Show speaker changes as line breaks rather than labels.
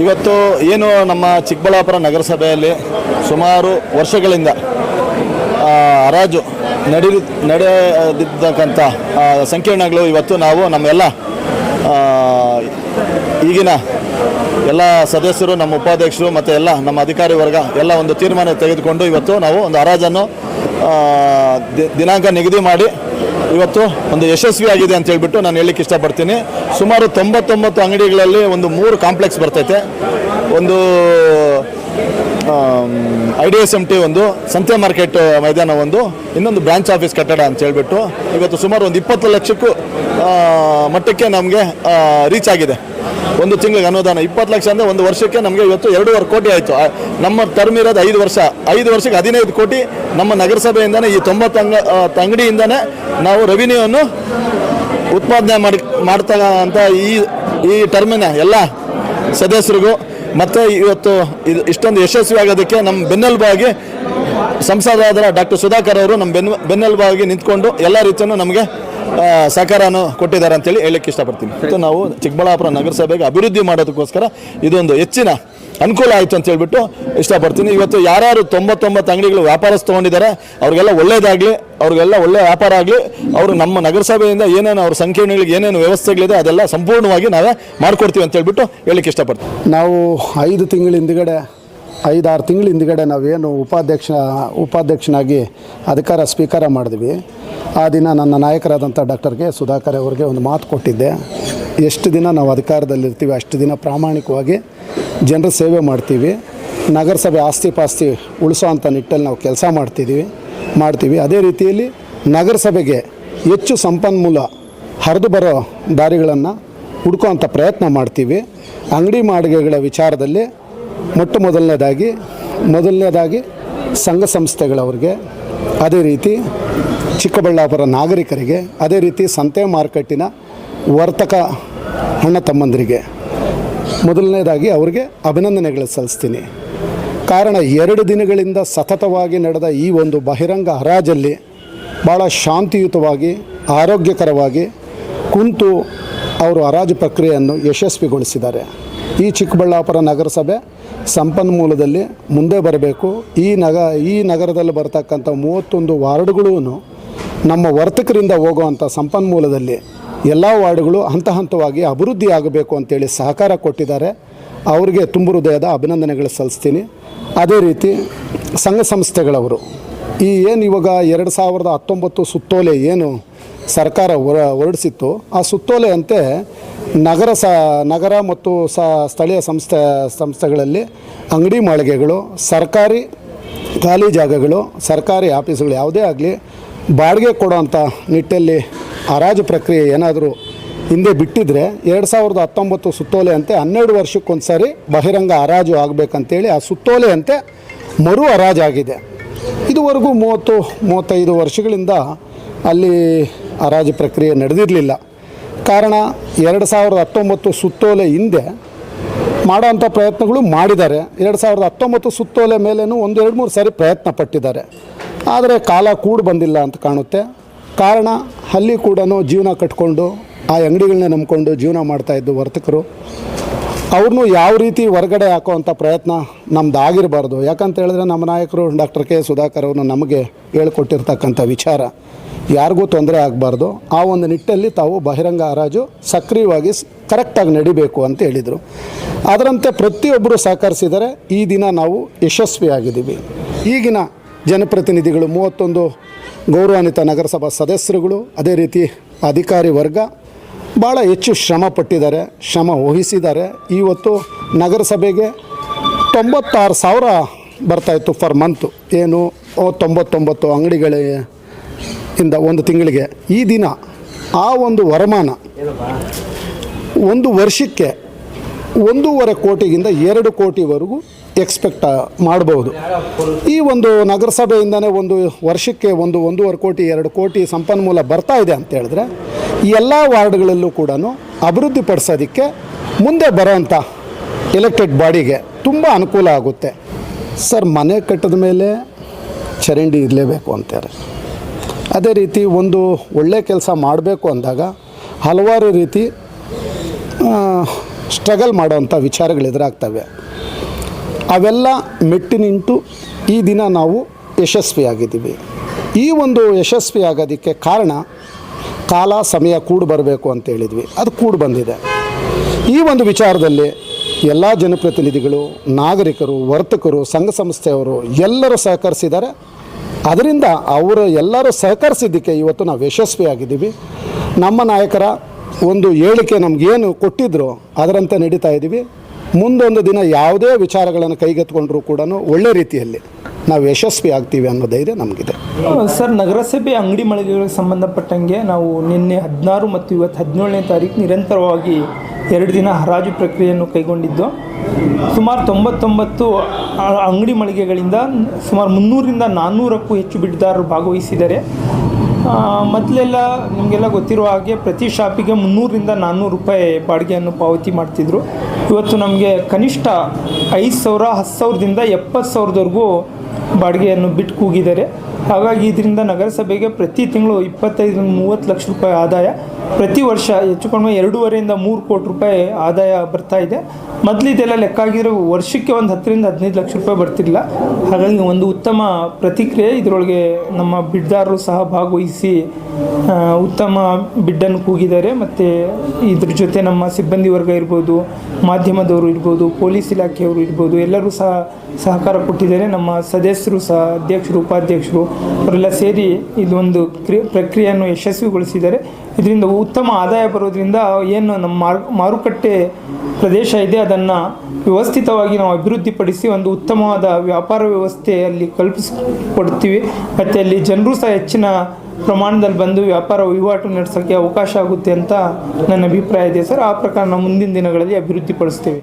ಇವತ್ತು ಏನು ನಮ್ಮ ಚಿಕ್ಕಬಳ್ಳಾಪುರ ನಗರಸಭೆಯಲ್ಲಿ ಸುಮಾರು ವರ್ಷಗಳಿಂದ ಹರಾಜು ನಡಿ ನಡೆದಿದ್ದಕ್ಕಂಥ ಸಂಕೀರ್ಣಗಳು ಇವತ್ತು ನಾವು ನಮ್ಮೆಲ್ಲ ಈಗಿನ ಎಲ್ಲ ಸದಸ್ಯರು, ನಮ್ಮ ಉಪಾಧ್ಯಕ್ಷರು ಮತ್ತು ಎಲ್ಲ ನಮ್ಮ ಅಧಿಕಾರಿ ವರ್ಗ ಎಲ್ಲ ಒಂದು ತೀರ್ಮಾನ ತೆಗೆದುಕೊಂಡು ಇವತ್ತು ನಾವು ಒಂದು ಹರಾಜನ್ನು ದಿನಾಂಕ ನಿಗದಿ ಮಾಡಿ ಇವತ್ತು ಒಂದು ಯಶಸ್ವಿಯಾಗಿದೆ ಅಂತ ಹೇಳ್ಬಿಟ್ಟು ನಾನು ಹೇಳಲಿಕ್ಕೆ ಇಷ್ಟಪಡ್ತೀನಿ. ಸುಮಾರು ತೊಂಬತ್ತೊಂಬತ್ತು ಅಂಗಡಿಗಳಲ್ಲಿ ಒಂದು ಮೂರು ಕಾಂಪ್ಲೆಕ್ಸ್ ಬರ್ತೈತೆ. ಒಂದು I D S M T ಒಂದು, ಸಂತೆ ಮಾರ್ಕೆಟ್ ಮೈದಾನ ಒಂದು, ಇನ್ನೊಂದು ಬ್ರಾಂಚ್ ಆಫೀಸ್ ಕಟ್ಟಡ ಅಂತ ಹೇಳಿಬಿಟ್ಟು ಇವತ್ತು ಸುಮಾರು ಒಂದು ಇಪ್ಪತ್ತು ಲಕ್ಷಕ್ಕೂ ಮಟ್ಟಕ್ಕೆ ನಮಗೆ ರೀಚ್ ಆಗಿದೆ. ಒಂದು ತಿಂಗಳಿಗೆ ಅನುದಾನ. ಇಪ್ಪತ್ತು ಲಕ್ಷ ಅಂದರೆ ಒಂದು ವರ್ಷಕ್ಕೆ ನಮಗೆ ಇವತ್ತು ಎರಡೂವರೆ ಕೋಟಿ ಆಯಿತು. ನಮ್ಮ ಟರ್ಮ್ ಇರೋದು ಐದು ವರ್ಷ. ಐದು ವರ್ಷಕ್ಕೆ ಹದಿನೈದು ಕೋಟಿ ನಮ್ಮ ನಗರಸಭೆಯಿಂದನೇ, ಈ ತೊಂಬತ್ತು ಅಂಗ ಅಂಗಡಿಯಿಂದನೇ ನಾವು ರೆವಿನ್ಯೂವನ್ನು ಉತ್ಪಾದನೆ ಮಾಡಿ, ಮಾಡ್ತಾ ಅಂತ ಈ ಈ ಟರ್ಮಿನ ಎಲ್ಲ ಸದಸ್ಯರಿಗೂ ಮತ್ತು ಇವತ್ತು ಇದು ಇಷ್ಟೊಂದು ಯಶಸ್ವಿ ಆಗೋದಕ್ಕೆ ನಮ್ಮ ಬೆನ್ನೆಲುಬಾಗಿ ಸಂಸದರಾದ ಡಾಕ್ಟರ್ ಸುಧಾಕರ್ ಅವರು ನಮ್ಮ ಬೆನ್ನ ಬೆನ್ನೆಲುಬಾಗಿ ನಿಂತ್ಕೊಂಡು ಎಲ್ಲ ರೀತಿಯೂ ನಮಗೆ ಸಹಕಾರವನ್ನು ಕೊಟ್ಟಿದ್ದಾರೆ ಅಂತೇಳಿ ಹೇಳಕ್ಕೆ ಇಷ್ಟಪಡ್ತೀನಿ. ಮತ್ತು ನಾವು ಚಿಕ್ಕಬಳ್ಳಾಪುರ ನಗರಸಭೆಗೆ ಅಭಿವೃದ್ಧಿ ಮಾಡೋದಕ್ಕೋಸ್ಕರ ಇದೊಂದು ಹೆಚ್ಚಿನ ಅನುಕೂಲ ಆಯಿತು ಅಂತ ಹೇಳ್ಬಿಟ್ಟು ಇಷ್ಟಪಡ್ತೀನಿ. ಇವತ್ತು ಯಾರ್ಯಾರು ತೊಂಬತ್ತೊಂಬತ್ತು ಅಂಗಡಿಗಳು ವ್ಯಾಪಾರಸ್ ತೊಗೊಂಡಿದ್ದಾರೆ, ಅವ್ರಿಗೆಲ್ಲ ಒಳ್ಳೇದಾಗಲಿ, ಅವ್ರಿಗೆಲ್ಲ ಒಳ್ಳೆಯ ವ್ಯಾಪಾರ ಆಗಲಿ, ಅವರು ನಮ್ಮ ನಗರಸಭೆಯಿಂದ ಏನೇನು ಅವ್ರ ಸಂಕೀರ್ಣಗಳಿಗೆ ಏನೇನು ವ್ಯವಸ್ಥೆಗಳಿದೆ ಅದೆಲ್ಲ ಸಂಪೂರ್ಣವಾಗಿ ನಾವೇ ಮಾಡಿಕೊಡ್ತೀವಿ ಅಂತ ಹೇಳ್ಬಿಟ್ಟು ಹೇಳಕ್ಕೆ ಇಷ್ಟಪಡ್ತೀವಿ
ನಾವು ಐದು ತಿಂಗಳ ಹಿಂದ್ಗಡೆ, ಐದಾರು ತಿಂಗಳ ಹಿಂದ್ಗಡೆ ನಾವೇನು ಉಪಾಧ್ಯಕ್ಷ, ಉಪಾಧ್ಯಕ್ಷನಾಗಿ ಅಧಿಕಾರ ಸ್ವೀಕಾರ ಮಾಡಿದ್ವಿ. ಆ ದಿನ ನನ್ನ ನಾಯಕರಾದಂಥ ಡಾಕ್ಟರ್ಗೆ ಸುಧಾಕರ್ ಅವರಿಗೆ ಒಂದು ಮಾತು ಕೊಟ್ಟಿದ್ದೆ. ಎಷ್ಟು ದಿನ ನಾವು ಅಧಿಕಾರದಲ್ಲಿರ್ತೀವಿ, ಅಷ್ಟು ದಿನ ಪ್ರಾಮಾಣಿಕವಾಗಿ ಜನರ ಸೇವೆ ಮಾಡ್ತೀವಿ. ನಗರಸಭೆ ಆಸ್ತಿ ಪಾಸ್ತಿ ಉಳಿಸೋ ಅಂಥ ನಿಟ್ಟಲ್ಲಿ ನಾವು ಕೆಲಸ ಮಾಡ್ತಿದ್ದೀವಿ ಮಾಡ್ತೀವಿ. ಅದೇ ರೀತಿಯಲ್ಲಿ ನಗರಸಭೆಗೆ ಹೆಚ್ಚು ಸಂಪನ್ಮೂಲ ಹರಿದು ಬರೋ ದಾರಿಗಳನ್ನು ಹುಡ್ಕೋವಂಥ ಪ್ರಯತ್ನ ಮಾಡ್ತೀವಿ. ಅಂಗಡಿ ಮಾಡಿಗೆಗಳ ವಿಚಾರದಲ್ಲಿ ಮೊಟ್ಟ ಮೊದಲನೇದಾಗಿ ಮೊದಲನೇದಾಗಿ ಸಂಘ ಸಂಸ್ಥೆಗಳವ್ರಿಗೆ, ಅದೇ ರೀತಿ ಚಿಕ್ಕಬಳ್ಳಾಪುರ ನಾಗರಿಕರಿಗೆ, ಅದೇ ರೀತಿ ಸಂತೆ ಮಾರುಕಟ್ಟಿನ ವರ್ತಕ ಅಣ್ಣ ತಮ್ಮಂದರಿಗೆ. ಮೊದಲನೇದಾಗಿ ಅವರಿಗೆ ಅಭಿನಂದನೆಗಳು ಸಲ್ಲಿಸ್ತೀನಿ. ಕಾರಣ ಎರಡು ದಿನಗಳಿಂದ ಸತತವಾಗಿ ನಡೆದ ಈ ಒಂದು ಬಹಿರಂಗ ಹರಾಜಲ್ಲಿ ಭಾಳ ಶಾಂತಿಯುತವಾಗಿ, ಆರೋಗ್ಯಕರವಾಗಿ ಕುಂತು ಅವರು ಹರಾಜು ಪ್ರಕ್ರಿಯೆಯನ್ನು ಯಶಸ್ವಿಗೊಳಿಸಿದ್ದಾರೆ. ಈ ಚಿಕ್ಕಬಳ್ಳಾಪುರ ನಗರಸಭೆ ಸಂಪನ್ಮೂಲದಲ್ಲಿ ಮುಂದೆ ಬರಬೇಕು. ಈ ನಗ, ಈ ನಗರದಲ್ಲಿ ಬರತಕ್ಕಂಥ ಮೂವತ್ತೊಂದು ವಾರ್ಡ್ಗಳೂ ನಮ್ಮ ವರ್ತಕರಿಂದ ಹೋಗುವಂಥ ಸಂಪನ್ಮೂಲದಲ್ಲಿ ಎಲ್ಲ ವಾರ್ಡ್ಗಳು ಹಂತ ಹಂತವಾಗಿ ಅಭಿವೃದ್ಧಿ ಆಗಬೇಕು ಅಂತೇಳಿ ಸಹಕಾರ ಕೊಟ್ಟಿದ್ದಾರೆ. ಅವರಿಗೆ ತುಂಬ ಹೃದಯದ ಅಭಿನಂದನೆಗಳು ಸಲ್ಲಿಸ್ತೀನಿ. ಅದೇ ರೀತಿ ಸಂಘ ಸಂಸ್ಥೆಗಳವರು, ಈ ಏನು ಇವಾಗ ಎರಡು ಸಾವಿರದ ಹತ್ತೊಂಬತ್ತು ಸುತ್ತೋಲೆ ಏನು ಸರ್ಕಾರ ಹೊರ ಹೊರಡಿಸಿತ್ತು, ಆ ಸುತ್ತೋಲೆಯಂತೆ ನಗರ ಸ, ನಗರ ಮತ್ತು ಸ, ಸ್ಥಳೀಯ ಸಂಸ್ಥೆ, ಸಂಸ್ಥೆಗಳಲ್ಲಿ ಅಂಗಡಿ ಮಾಳಿಗೆಗಳು, ಸರ್ಕಾರಿ ಖಾಲಿ ಜಾಗಗಳು, ಸರ್ಕಾರಿ ಆಫೀಸುಗಳು ಯಾವುದೇ ಆಗಲಿ ಬಾಡಿಗೆ ಕೊಡೋಂಥ ನಿಟ್ಟಲ್ಲಿ ಹರಾಜು ಪ್ರಕ್ರಿಯೆ ಏನಾದರೂ ಹಿಂದೆ ಬಿಟ್ಟಿದ್ರೆ ಎರಡು ಸಾವಿರದ ಹತ್ತೊಂಬತ್ತು ಸುತ್ತೋಲೆ ಅಂತೆ ಹನ್ನೆರಡು ವರ್ಷಕ್ಕೊಂದು ಸಾರಿ ಬಹಿರಂಗ ಹರಾಜು ಆಗಬೇಕಂತೇಳಿ ಆ ಸುತ್ತೋಲೆ ಅಂತೆ ಮರು ಹರಾಜಾಗಿದೆ. ಇದುವರೆಗೂ ಮೂವತ್ತು, ಮೂವತ್ತೈದು ವರ್ಷಗಳಿಂದ ಅಲ್ಲಿ ಹರಾಜು ಪ್ರಕ್ರಿಯೆ ನಡೆದಿರಲಿಲ್ಲ. ಕಾರಣ ಎರಡು ಸಾವಿರದ ಹತ್ತೊಂಬತ್ತು ಸುತ್ತೋಲೆ ಹಿಂದೆ ಮಾಡೋವಂಥ ಪ್ರಯತ್ನಗಳು ಮಾಡಿದ್ದಾರೆ. ಎರಡು ಸಾವಿರದ ಹತ್ತೊಂಬತ್ತು ಸುತ್ತೋಲೆ ಮೇಲೇನೂ ಒಂದು, ಎರಡು, ಮೂರು ಸಾರಿ ಪ್ರಯತ್ನ ಪಟ್ಟಿದ್ದಾರೆ. ಆದರೆ ಕಾಲ ಕೂಡಿ ಬಂದಿಲ್ಲ ಅಂತ ಕಾಣುತ್ತೆ. ಕಾರಣ ಅಲ್ಲಿ ಕೂಡ ಜೀವನ ಕಟ್ಕೊಂಡು, ಆ ಅಂಗಡಿಗಳನ್ನ ನಂಬಿಕೊಂಡು ಜೀವನ ಮಾಡ್ತಾಯಿದ್ದು ವರ್ತಕರು. ಅವ್ರನ್ನೂ ಯಾವ ರೀತಿ ಹೊರಗಡೆ ಹಾಕೋವಂಥ ಪ್ರಯತ್ನ ನಮ್ದು ಆಗಿರಬಾರ್ದು ಯಾಕಂತ ಹೇಳಿದ್ರೆ ನಮ್ಮ ನಾಯಕರು ಡಾಕ್ಟರ್ ಕೆ ಸುಧಾಕರ್ ಅವರು ನಮಗೆ ಹೇಳ್ಕೊಟ್ಟಿರ್ತಕ್ಕಂಥ ವಿಚಾರ ಯಾರಿಗೂ ತೊಂದರೆ ಆಗಬಾರ್ದು. ಆ ಒಂದು ನಿಟ್ಟಲ್ಲಿ ತಾವು ಬಹಿರಂಗ ಹರಾಜು ಸಕ್ರಿಯವಾಗಿ ಕರೆಕ್ಟಾಗಿ ನಡಿಬೇಕು ಅಂತ ಹೇಳಿದರು. ಅದರಂತೆ ಪ್ರತಿಯೊಬ್ಬರು ಸಹಕರಿಸಿದರೆ ಈ ದಿನ ನಾವು ಯಶಸ್ವಿಯಾಗಿದ್ದೀವಿ. ಈಗಿನ ಜನಪ್ರತಿನಿಧಿಗಳು, ಮೂವತ್ತೊಂದು ಗೌರವಾನ್ವಿತ ನಗರಸಭಾ ಸದಸ್ಯರುಗಳು, ಅದೇ ರೀತಿ ಅಧಿಕಾರಿ ವರ್ಗ ಭಾಳ ಹೆಚ್ಚು ಶ್ರಮ ಪಟ್ಟಿದ್ದಾರೆ, ಶ್ರಮ ವಹಿಸಿದ್ದಾರೆ. ಇವತ್ತು ನಗರಸಭೆಗೆ ತೊಂಬತ್ತಾರು ಸಾವಿರ ಬರ್ತಾಯಿತ್ತು ಫರ್ ಮಂತು. ಏನು ತೊಂಬತ್ತೊಂಬತ್ತು ಅಂಗಡಿಗಳ ಇಂದ ಒಂದು ತಿಂಗಳಿಗೆ. ಈ ದಿನ ಆ ಒಂದು ವರಮಾನ ಒಂದು ವರ್ಷಕ್ಕೆ ಒಂದೂವರೆ ಕೋಟಿಗಿಂತ ಎರಡು ಕೋಟಿವರೆಗೂ ಎಕ್ಸ್ಪೆಕ್ಟ್ ಮಾಡಬಹುದು ಈ ಒಂದು ನಗರಸಭೆಯಿಂದನೇ ಒಂದು ವರ್ಷಕ್ಕೆ ಒಂದು ಒಂದೂವರೆ ಕೋಟಿ, ಎರಡು ಕೋಟಿ ಸಂಪನ್ಮೂಲ ಬರ್ತಾ ಇದೆ ಅಂತ ಹೇಳಿದ್ರೆ ಎಲ್ಲ ವಾರ್ಡ್ಗಳಲ್ಲೂ ಕೂಡ ಅಭಿವೃದ್ಧಿ ಪಡಿಸೋದಕ್ಕೆ ಮುಂದೆ ಬರೋಂಥ ಎಲೆಕ್ಟೆಡ್ ಬಾಡಿಗೆ ತುಂಬ ಅನುಕೂಲ ಆಗುತ್ತೆ. ಸರ್, ಮನೆ ಕಟ್ಟಿದ ಮೇಲೆ ಚರಂಡಿ ಇರಲೇಬೇಕು ಅಂತಾರೆ. ಅದೇ ರೀತಿ ಒಂದು ಒಳ್ಳೆ ಕೆಲಸ ಮಾಡಬೇಕು ಅಂದಾಗ ಹಲವಾರು ರೀತಿ ಸ್ಟ್ರಗಲ್ ಮಾಡೋವಂಥ ವಿಚಾರಗಳು ಎದುರಾಗ್ತವೆ. ಅವೆಲ್ಲ ಮೆಟ್ಟಿ ನಿಂತು ಈ ದಿನ ನಾವು ಯಶಸ್ವಿಯಾಗಿದ್ದೀವಿ. ಈ ಒಂದು ಯಶಸ್ವಿಯಾಗೋದಕ್ಕೆ ಕಾರಣ ಕಾಲ, ಸಮಯ ಕೂಡಿ ಬರಬೇಕು ಅಂತ ಹೇಳಿದ್ವಿ. ಅದು ಕೂಡಿ ಬಂದಿದೆ. ಈ ಒಂದು ವಿಚಾರದಲ್ಲಿ ಎಲ್ಲ ಜನಪ್ರತಿನಿಧಿಗಳು, ನಾಗರಿಕರು, ವರ್ತಕರು, ಸಂಘ ಸಂಸ್ಥೆಯವರು ಎಲ್ಲರೂ ಸಹಕರಿಸಿದ್ದಾರೆ. ಅದರಿಂದ ಅವರು ಎಲ್ಲರೂ ಸಹಕರಿಸಿದ್ದಕ್ಕೆ ಇವತ್ತು ನಾವು ಯಶಸ್ವಿಯಾಗಿದ್ದೀವಿ. ನಮ್ಮ ನಾಯಕರ ಒಂದು ಹೇಳಿಕೆ ನಮಗೇನು ಕೊಟ್ಟಿದ್ರು ಅದರಂತೆ ನಡೀತಾ ಇದ್ದೀವಿ. ಮುಂದೊಂದು ದಿನ ಯಾವುದೇ ವಿಚಾರಗಳನ್ನು ಕೈಗೆತ್ಕೊಂಡ್ರೂ ಕೂಡ ಒಳ್ಳೆ ರೀತಿಯಲ್ಲಿ ನಾವು ಯಶಸ್ವಿ ಆಗ್ತೀವಿ ಅನ್ನೋ ಧೈರ್ಯ ನಮಗಿದೆ.
ಸರ್ ನಗರಸಭೆ ಅಂಗಡಿ ಮಳಿಗೆಗಳಿಗೆ ಸಂಬಂಧಪಟ್ಟಂಗೆ ನಾವು ನಿನ್ನೆ ಹದಿನಾರು ಮತ್ತು ಇವತ್ತು ಹದಿನೇಳನೇ ತಾರೀಕು ನಿರಂತರವಾಗಿ ಎರಡು ದಿನ ಹರಾಜು ಪ್ರಕ್ರಿಯೆಯನ್ನು ಕೈಗೊಂಡಿದ್ದು. ಸುಮಾರು ತೊಂಬತ್ತೊಂಬತ್ತು ಅಂಗಡಿ ಮಳಿಗೆಗಳಿಂದ ಸುಮಾರು ಮುನ್ನೂರಿಂದ ನಾನ್ನೂರಕ್ಕೂ ಹೆಚ್ಚು ಬಿಡ್ದಾರರು ಭಾಗವಹಿಸಿದ್ದಾರೆ. ಆ, ಮೊದಲೆಲ್ಲ ನಿಮಗೆಲ್ಲ ಗೊತ್ತಿರುವ ಹಾಗೆ ಪ್ರತಿ ಶಾಪಿಗೆ ಮುನ್ನೂರರಿಂದ ನಾನ್ನೂರು ರೂಪಾಯಿ ಬಾಡಿಗೆಯನ್ನು ಪಾವತಿ ಮಾಡ್ತಿದ್ರು. ಇವತ್ತು ನಮಗೆ ಕನಿಷ್ಠ ಐದು ಸಾವಿರ, ಹತ್ತು ಸಾವಿರದಿಂದ ಎಪ್ಪತ್ತು ಸಾವಿರದವರೆಗೂ ಬಾಡಿಗೆಯನ್ನು ಬಿಟ್ಟು ಕೂಗಿದ್ದಾರೆ. ಹಾಗಾಗಿ ಇದರಿಂದ ನಗರಸಭೆಗೆ ಪ್ರತಿ ತಿಂಗಳು ಇಪ್ಪತ್ತೈದು ಮೂವತ್ತು ಲಕ್ಷ ರೂಪಾಯಿ ಆದಾಯ. ಪ್ರತಿ ವರ್ಷ ಹೆಚ್ಚು ಕಡಿಮೆ ಎರಡೂವರೆಯಿಂದ ಮೂರು ಕೋಟಿ ರೂಪಾಯಿ ಆದಾಯ ಬರ್ತಾ ಇದೆ. ಮೊದಲು ಇದೆಲ್ಲ ಲೆಕ್ಕ ಆಗಿರೋ ವರ್ಷಕ್ಕೆ ಒಂದು ಹತ್ತರಿಂದ ಹದಿನೈದು ಲಕ್ಷ ರೂಪಾಯಿ ಬರ್ತಿರಲಿಲ್ಲ. ಹಾಗಾಗಿ ಒಂದು ಉತ್ತಮ ಪ್ರತಿಕ್ರಿಯೆ ಇದರೊಳಗೆ ನಮ್ಮ ಬಿಡ್ದಾರರು ಸಹ ಭಾಗವಹಿಸಿ ಉತ್ತಮ ಬಿಡ್ಡನ್ನು ಕೂಗಿದ್ದಾರೆ. ಮತ್ತು ಇದ್ರ ಜೊತೆ ನಮ್ಮ ಸಿಬ್ಬಂದಿ ವರ್ಗ ಇರ್ಬೋದು ಮಾಧ್ಯಮದವರು ಇರ್ಬೋದು, ಪೊಲೀಸ್ ಇಲಾಖೆಯವರು ಇರ್ಬೋದು, ಎಲ್ಲರೂ ಸಹ ಸಹಕಾರ ಕೊಟ್ಟಿದ್ದಾರೆ. ನಮ್ಮ ಸದಸ್ಯರು ಸಹ, ಅಧ್ಯಕ್ಷರು, ಉಪಾಧ್ಯಕ್ಷರು, ಅವರೆಲ್ಲ ಸೇರಿ ಇದೊಂದು ಕ್ರಿ, ಪ್ರಕ್ರಿಯೆಯನ್ನು ಯಶಸ್ವಿಗೊಳಿಸಿದ್ದಾರೆ. ಇದರಿಂದ ಉತ್ತಮ ಆದಾಯ ಬರೋದ್ರಿಂದ ಏನು ನಮ್ಮ ಮಾರು, ಮಾರುಕಟ್ಟೆ ಪ್ರದೇಶ ಇದೆ, ಅದನ್ನು ವ್ಯವಸ್ಥಿತವಾಗಿ ನಾವು ಅಭಿವೃದ್ಧಿಪಡಿಸಿ ಒಂದು ಉತ್ತಮವಾದ ವ್ಯಾಪಾರ ವ್ಯವಸ್ಥೆ ಅಲ್ಲಿ ಕಲ್ಪಿಸಿಕೊಡ್ತೀವಿ. ಮತ್ತು ಅಲ್ಲಿ ಜನರು ಸಹ ಹೆಚ್ಚಿನ ಪ್ರಮಾಣದಲ್ಲಿ ಬಂದು ವ್ಯಾಪಾರ ವಹಿವಾಟು ನಡೆಸೋಕ್ಕೆ ಅವಕಾಶ ಆಗುತ್ತೆ ಅಂತ ನನ್ನ ಅಭಿಪ್ರಾಯ ಇದೆ ಸರ್. ಆ ಪ್ರಕಾರ ನಾವು ಮುಂದಿನ ದಿನಗಳಲ್ಲಿ ಅಭಿವೃದ್ಧಿಪಡಿಸ್ತೇವೆ.